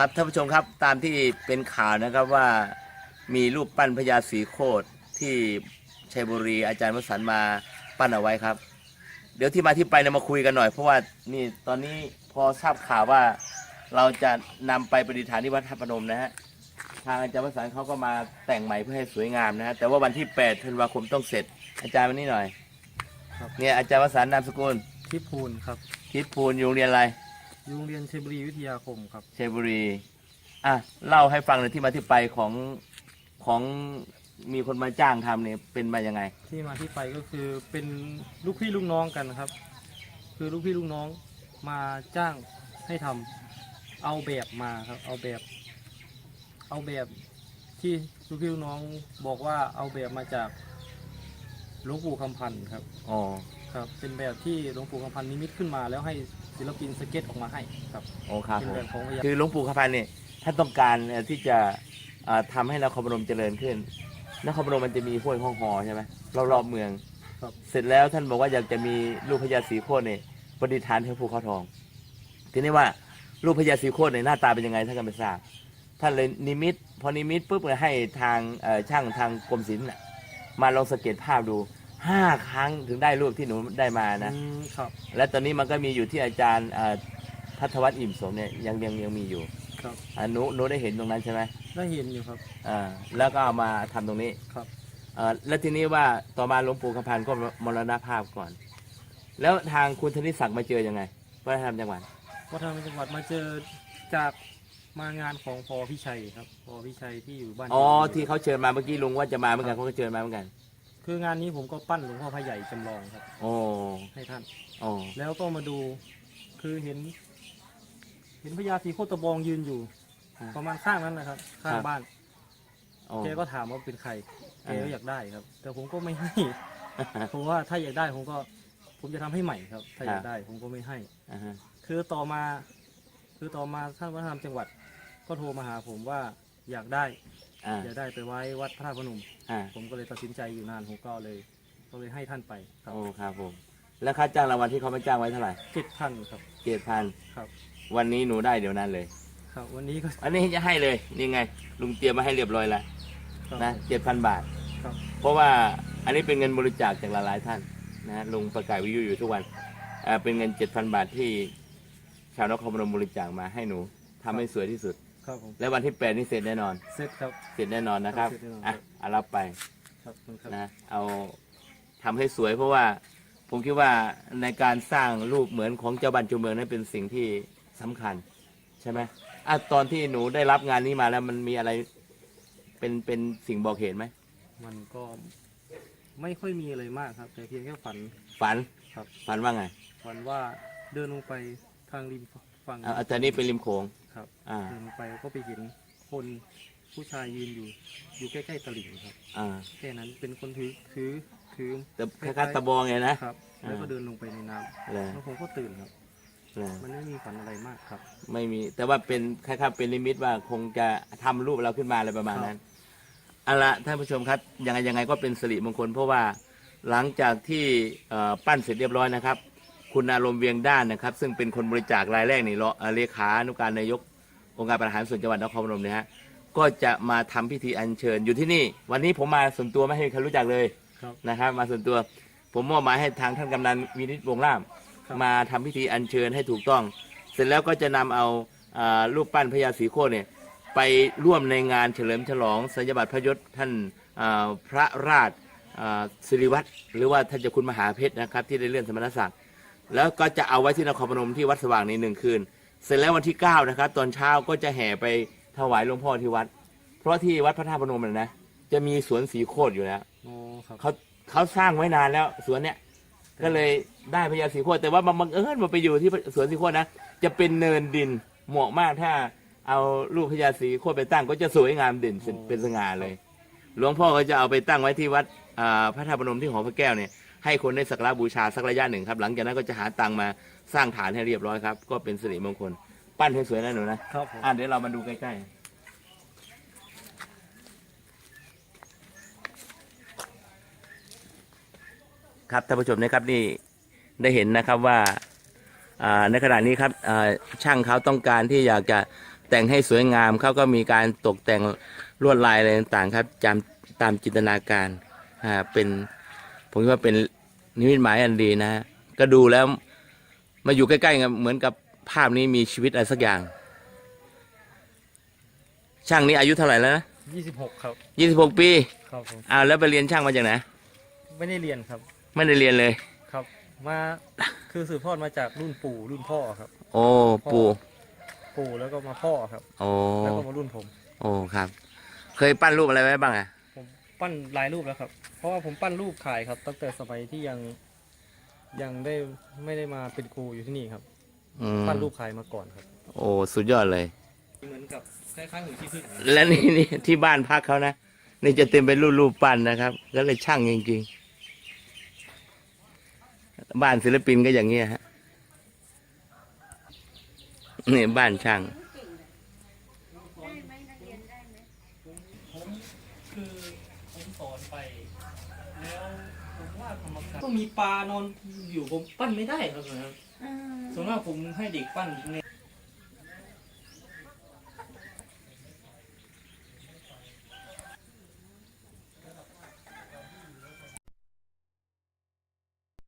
ครับท่านผู้ชมครับตามที่เป็นข่าวนะครับว่ามีรูปปั้นพญาศรีโคตรที่ชัยบุรีอาจารย์วสันต์มาปั้นเอาไว้ครับ เดี๋ยวที่มาที่ไปเนี่ยมาคุยกันหน่อย เพราะว่านี่ตอนนี้พอทราบข่าวว่าเราจะนำไปประดิษฐานที่วัดท่าพนมนะฮะทางอาจารย์วสันต์เขาก็มาแต่งใหม่เพื่อให้สวยงามนะฮะแต่ว่าวันที่8ธันวาคมต้องเสร็จ อาจารย์มานี่หน่อยครับ เนี่ยอาจารย์วสันต์นามสกุลทิพูนครับคิดภูลอยู่โรงเรียนอะไร โรงเรียนชัยบุรีวิทยาคมครับชัยบุรีอะเล่าให้ฟังหน่อยที่มาที่ไปของของมีคนมาจ้างทำเนี่ยเป็นมายังไง ที่มาที่ไปก็คือเป็นลูกพี่ลูกน้องกันนะครับ คือลูกพี่ลูกน้องมาจ้างให้ทำเอาแบบมาครับ เอาแบบ เอาแบบที่ลูกพี่ลูกน้องบอกว่าเอาแบบมาจากหลวงปู่คำพันธ์ครับ อ๋อ ครับเป็นแบบที่หลวงปู่คำพันธ์นิมิตขึ้นมาแล้วให้ ศิลปินสเก็ตออกมาให้ครับโอ้ครับเป็นผมแบบของพญาคือหลวงปู่ขพันธ์เนี่ยท่านต้องการเอ่อที่จะเอ่อทำให้นครพนมเจริญขึ้น นครพนมมันจะมีห้วยห้องหอใช่ไหมรอบๆเมือง ครับเสร็จแล้วท่านบอกว่าอยากจะมีรูปพญาศรีโคตรเนี่ยประดิษฐานที่ภูเขาทอง ทีนี้ว่ารูปพญาศรีโคตรเนี่ยหน้าตาเป็นยังไงท่านก็ไม่ทราบท่านเลยนิมิต พอนิมิตปุ๊บเลยให้ทางเอ่อช่างทางกรมศิลป์น่ะมาลองสังเกตภาพดู ห้าครั้งถึงได้รูปที่หนูได้มานะ อืมครับ และตอนนี้มันก็มีอยู่ที่อาจารย์เอ่อพัทวัฒน์อิ่มสมเนี่ยยังยังยังมีอยู่ครับ อ่าหนูหนูได้เห็นตรงนั้นใช่ไหมได้เห็นอยู่ครับ อ่าแล้วก็เอามาทำตรงนี้ครับ เอ่อแล้วทีนี้ว่าต่อมาหลวงปู่คำพันธ์ก็มรณภาพก่อน แล้วทางคุณธนิศักดิ์มาเจอยังไงวัฒนธรรมจังหวัดวัฒนธรรมจังหวัดมาเจอจากมางานของพอพิชัยครับพอพิชัยที่อยู่บ้านอ๋อที่เขาเชิญมาเมื่อกี้ลุงว่าจะมาเหมือนกันเขาก็เชิญมาเหมือนกัน คืองานนี้ผมก็ปั้นหลวงพ่อพระใหญ่จำลองครับ โอ้ให้ท่าน โอ้แล้วก็มาดูคือเห็น เห็นพญาสีโคตรตะบองยืนอยู่ ประมาณข้างนั้นนะครับ ข้างบ้านโอ้ แกก็ถามว่าเป็นใครแกก็อ่า อยากได้ครับ แต่ผมก็ไม่ให้ผมว่าถ้าอยากได้ผมก็ ผมจะทำให้ใหม่ครับ ถ้าอยากได้ผมก็ไม่ให้ อ่าฮะคือต่อมา คือต่อมาท่านวัฒนธรรมจังหวัด ก็โทรมาหาผมว่าอยากได้ อ่าอยากได้ไปไว้วัดพระธาตุพนม อ่าผมก็เลยตัดสินใจอยู่นานผมก็เลยก็เลยให้ท่านไปครับโอ้ครับผม แล้วค่าจ้างรางวัลที่เขามาจ้างไว้เท่าไหร่เจ็ดพันครับเจ็ดพันครับ วันนี้หนูได้เดี๋ยวนั้นเลย ครับวันนี้ก็อันนี้จะให้เลยนี่ไง ลุงเตรียมมาให้เรียบร้อยแล้วครับนะเจ็ดพันบาท ครับ เพราะว่าอันนี้เป็นเงินบริจาคจากหลายๆท่านนะลุงประกาศวิทยุอยู่ทุกวันอ่าเป็นเงินเจ็ดพันบาทที่ชาวนครพนมบริจาคมาให้หนูทำให้สวยที่สุด ครับผมและวันที่แปดนี่เสร็จแน่นอน เสร็จครับ เสร็จแน่นอนนะครับ เสร็จแน่นอนอะเอารับไปครับขอบคุณครับ นะ เอาทำให้สวยเพราะว่าผมคิดว่าในการสร้างรูปเหมือนของเจ้าบ้านเจ้าเมืองนั้นเป็นสิ่งที่สำคัญ ใช่ไหมอะตอนที่หนูได้รับงานนี้มาแล้วมันมีอะไรเป็นเป็นสิ่งบอกเหตุไหม มันก็ไม่ค่อยมีอะไรมากครับ แต่เพียงแค่ฝันฝัน ครับฝันว่าไง ฝันว่าเดินลงไปทางริม ฝั่งอะอาจารย์นี่เป็นริมโขง ครับอ่า เดินลงไปก็ไปเห็นคนผู้ชายยืนอยู่ อยู่ใกล้ๆตลิ่งครับ อ่าแค่นั้นเป็นคนถือถือถือแต่คล้ายๆตะบองไงนะ ครับแล้วก็อ่าเดินลงไปในน้เลยำแล้วผมก็ตื่นครับเลยมันไม่มีฝันอะไรมากครับ ไม่มี แต่ว่าเป็นคล้ายๆเป็นลิมิตว่าคงจะทำรูปเราขึ้นมาอะไรประมาณนั้นเอาละท่านผู้ชมครับยังไงยังไงก็เป็นสิริมงคล เพราะว่าหลังจากที่เอ่อปั้นเสร็จเรียบร้อยนะครับ คุณอารมณ์เวียงด้านนะครับ ซึ่งเป็นคนบริจาครายแรกนี่เลาะเอ่อเลขานุการนายกองค์การบริหารส่วนจังหวัดนครพนมเนี่ยฮะก็จะมาทำพิธีอัญเชิญอยู่ที่นี่ วันนี้ผมมาส่วนตัวไม่ให้ใครรู้จักเลยครับนะครับ มาส่วนตัวผมมอบหมายให้ทางท่านกำนันวินิจวงศ์ล่ามครับมาทำพิธีอัญเชิญให้ถูกต้อง เสร็จแล้วก็จะนำเอาอ่ารูปปั้นพญาศรีโคตรเนี่ย ไปร่วมในงานเฉลิมฉลองสัญญบัตรพระยศท่านอ่าพระราชอ่าสิริวัตรหรือว่าท่านเจ้าคุณมหาเพชรนะครับ ที่ได้เลื่อนสมณศักดิ์ แล้วก็จะเอาไว้ที่นครพนมที่วัดสว่างในหนึ่งคืน เสร็จแล้ววันที่9นะครับตอนเช้าก็จะแห่ไปถวายหลวงพ่อที่วัด เพราะที่วัดพระธาตุพนมนะนะจะมีสวนสีโคตรอยู่แล้วโอ้ครับเขาเขาสร้างไว้นานแล้วสวนเนี้ยก็เลยได้พญาสีโคตรแต่ว่ามันบังเอิญมาไปอยู่ที่สวนสีโคตรนะจะเป็นเนินดินเหมาะมากถ้าเอารูปพญาสีโคตรไปตั้งก็จะสวยงามเด่นเป็นเป็นสง่าเลย หลวงพ่อก็จะเอาไปตั้งไว้ที่วัดอ่าพระธาตุพนมที่หอพระแก้วเนี่ย ให้คนได้สักการะบูชาสักระยะหนึ่งครับ หลังจากนั้นก็จะหาตังค์มาสร้างฐานให้เรียบร้อยครับ ก็เป็นสิริมงคล ปั้นให้สวยนะหนูนะ ครับผมอะเดี๋ยวเรามาดูใกล้ๆ ครับท่านผู้ชมนะครับนี่ได้เห็นนะครับว่าอ่าในขณะนี้ครับอ่าช่างเขาต้องการที่อยากจะแต่งให้สวยงามเขาก็มีการตกแต่งลวดลายอะไรต่างๆครับจำตามจินตนาการอ่าเป็น ผมคิดว่าเป็นนิมิตหมายอันดีนะฮะก็ดูแล้วมาอยู่ใกล้ๆกันเหมือนกับภาพนี้มีชีวิตอะไรสักอย่าง ช่างนี้อายุเท่าไหร่แล้วนะ26ครับ ยี่สิบหกปีครับผม อ้าวแล้วไปเรียนช่างมาจากไหนไม่ได้เรียนครับ ไม่ได้เรียนเลย ครับ มาคือสืบทอดมาจากรุ่นปู่รุ่นพ่อครับ โอ้ปู่ปู่แล้วก็มาพ่อครับ โอ้แล้วก็มารุ่นผม โอ้ครับ เคยปั้นรูปอะไรไว้บ้างอะผม ปั้นหลายรูปแล้วครับ เพราะว่าผมปั้นรูปขายครับ ตั้งแต่สมัยที่ยังยังได้ไม่ได้มาเป็นครูอยู่ที่นี่ครับ อืมปั้นรูปขายมาก่อนครับ โอ้สุดยอดเลย เหมือนกับคล้ายๆหนูที่พึ่งและนี่นี่ที่บ้านพักเขานะ นี่จะเต็มไปรูปรูปปั้นนะครับ ก็เลยช่างจริงๆ บ้านศิลปินก็อย่างเงี้ยฮะ นี่บ้านช่าง ผมคือผมส อนไป แล้วผมว่าธรรมชาติต้องมีปลานอนอยู่ผมปั้นไม่ได้ครับส่วนมากผมให้เด็กปั้นเนี่ย